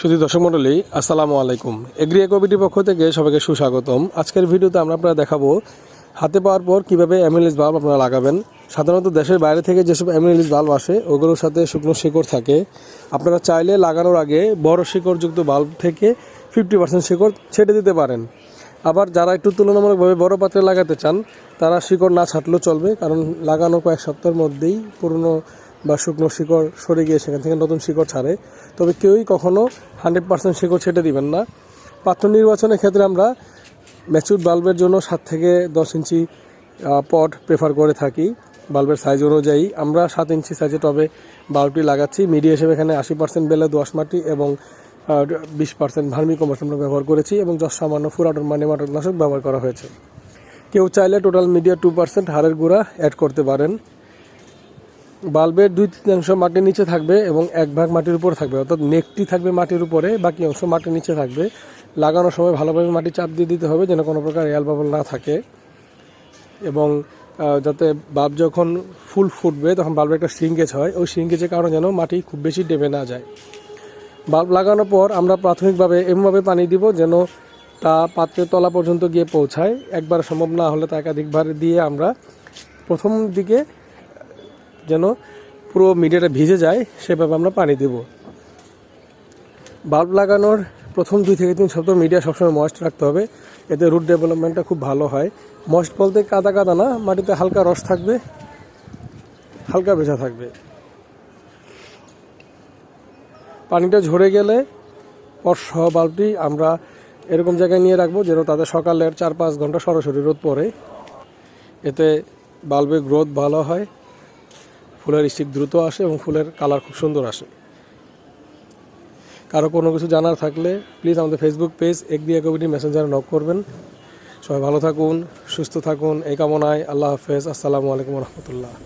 শুধু দর্শক মণ্ডলী, আসসালামু আলাইকুম। এগ্রি কমিটির পক্ষ থেকে সবাইকে সুস্বাগতম। আজকের ভিডিওতে আমরা আপনারা দেখাবো হাতে পাওয়ার পর কীভাবে অ্যামিলিস বাল্ব আপনারা লাগাবেন। সাধারণত দেশের বাইরে থেকে যেসব অ্যামিলিস বাল্ব আসে, ওগুলোর সাথে শুকনো শিকড় থাকে। আপনারা চাইলে লাগানোর আগে বড় শিকড়যুক্ত বাল্ব থেকে ফিফটি পার্সেন্ট শিকড় ছেটে দিতে পারেন। আবার যারা একটু তুলনামূলকভাবে বড় পাত্রে লাগাতে চান, তারা শিকড় না ছাটলেও চলবে, কারণ লাগানো কয়েক সপ্তাহের মধ্যেই পুরনো বা শুকনো শিকড় সরে গিয়ে সেখান থেকে নতুন শিকড় ছাড়ে। তবে কেউই কখনো হান্ড্রেড পার্সেন্ট শিকড় ছেটে দিবেন না। পাত্র নির্বাচনের ক্ষেত্রে আমরা ম্যাচুর বাল্বের জন্য সাত থেকে দশ ইঞ্চি পট প্রেফার করে থাকি। বাল্বের সাইজ অনুযায়ী আমরা সাত ইঞ্চি সাইজে টবে বাল্বটি লাগাচ্ছি। মিডিয়া হিসেবে এখানে আশি পার্সেন্ট বেলা দোয়াশ মাটি এবং বিশ পার্সেন্ট ভার্মি কম্পোস্ট আমরা ব্যবহার করেছি এবং যশ সামান্য ফুরাটন মানে মাটকনাশক ব্যবহার করা হয়েছে। কেউ চাইলে টোটাল মিডিয়া টু পার্সেন্ট হাড়ের গুঁড়া অ্যাড করতে পারেন। বাল্বের দুই তৃতীয়াংশ মাটির নিচে থাকবে এবং এক ভাগ মাটির উপরে থাকবে। অর্থাৎ নেকটি থাকবে মাটির উপরে, বাকি অংশ মাটির নিচে থাকবে। লাগানোর সময় ভালোভাবে মাটি চাপ দিয়ে দিতে হবে যেন কোনো প্রকার এয়াল বাবল না থাকে। এবং যাতে বাল্ব যখন ফুল ফুটবে তখন বাল্বের একটা শ্রিঙ্কেজ হয়। ওই শ্রিঙ্কেজের কারণে যেন মাটি খুব বেশি ডেবে না যায়। বাল্ব লাগানোর পর আমরা প্রাথমিকভাবে এমনভাবে পানি দিব যেন তা পাত্রের তলা পর্যন্ত গিয়ে পৌঁছায়। একবার সম্ভব না হলে তা একাধিকবার দিয়ে আমরা প্রথম দিকে যেন পুরো মিডিয়াটা ভিজে যায়, সেভাবে আমরা পানি দেব। বাল্ব লাগানোর প্রথম দুই থেকে তিন সপ্তাহ মিডিয়া সবসময় ময়েস্ট রাখতে হবে। এতে রুট ডেভেলপমেন্টটা খুব ভালো হয়। ময়েস্ট বলতে কাদা কাদা না, মাটিতে হালকা রস থাকবে, হালকা ভেজা থাকবে। পানিটা ঝরে গেলে পর সহ বাল্বটি আমরা এরকম জায়গায় নিয়ে রাখব যেন তাদের সকালের চার পাঁচ ঘণ্টা সরাসরি রোদ পড়ে। এতে বাল্বের গ্রোথ ভালো হয়। ফুলের স্টিক দ্রুত আসে এবং ফুলের কালার খুব সুন্দর আসে। কারও কোনো কিছু জানার থাকলে প্লিজ আমাদের ফেসবুক পেজ একদিয়া কবিটি মেসেঞ্জারে নক করবেন। সবাই ভালো থাকুন, সুস্থ থাকুন, এই কামনায় আল্লাহ হাফেজ। আসসালামু আলাইকুম রহমতুল্লাহ।